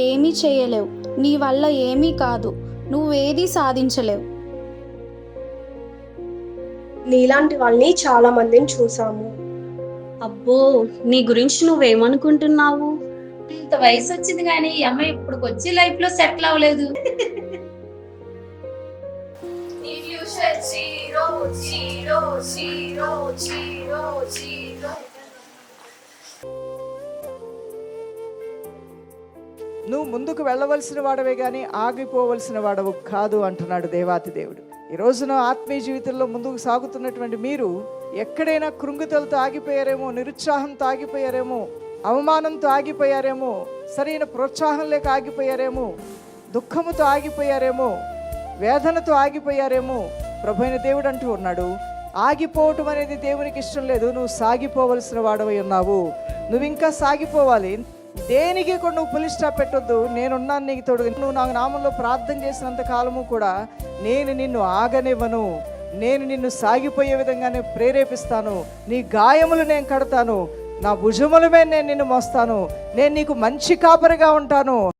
నువ్వేమీ చేయలేవు. నీ వల్ల ఏమీ కాదు. నువ్వేదీ సాధించలేవు. నీలాంటి వాళ్ళని చాలా మందిని చూసాము అబ్బో నీ గురించి నువ్వేమనుకుంటున్నావు? ఇంత వయసు వచ్చింది కానీ ఈ అమ్మాయి ఇప్పుడు వచ్చి లైఫ్లో సెటిల్ అవ్వలేదు నువ్వు ముందుకు వెళ్ళవలసిన వాడవే కానీ ఆగిపోవలసిన వాడవు కాదు అంటున్నాడు దేవాతి దేవుడు. ఈ రోజున ఆత్మీయ జీవితంలో ముందుకు సాగుతున్నటువంటి మీరు ఎక్కడైనా కృంగుతలతో ఆగిపోయారేమో నిరుత్సాహంతో ఆగిపోయారేమో అవమానంతో ఆగిపోయారేమో సరైన ప్రోత్సాహం లేక ఆగిపోయారేమో దుఃఖముతో ఆగిపోయారేమో వేదనతో ఆగిపోయారేమో ప్రభు అయిన దేవుడు అంటూ ఉన్నాడు ఆగిపోవటం అనేది దేవునికి ఇష్టం లేదు నువ్వు సాగిపోవలసిన వాడవై ఉన్నావు. నువ్వు ఇంకా సాగిపోవాలి. దేనికి కూడా నువ్వు పులి స్టాప్ పెట్టొద్దు నేనున్నాను నీకు తోడు నువ్వు నా నామంలో ప్రార్థన చేసినంత కాలము కూడా నేను నిన్ను ఆగనివ్వను. నేను నిన్ను సాగిపోయే విధంగానే ప్రేరేపిస్తాను. నీ గాయములు నేను కడతాను. నా భుజముల మీద నేను నిన్ను మోస్తాను. నేను నీకు మంచి కాపరిగా ఉంటాను.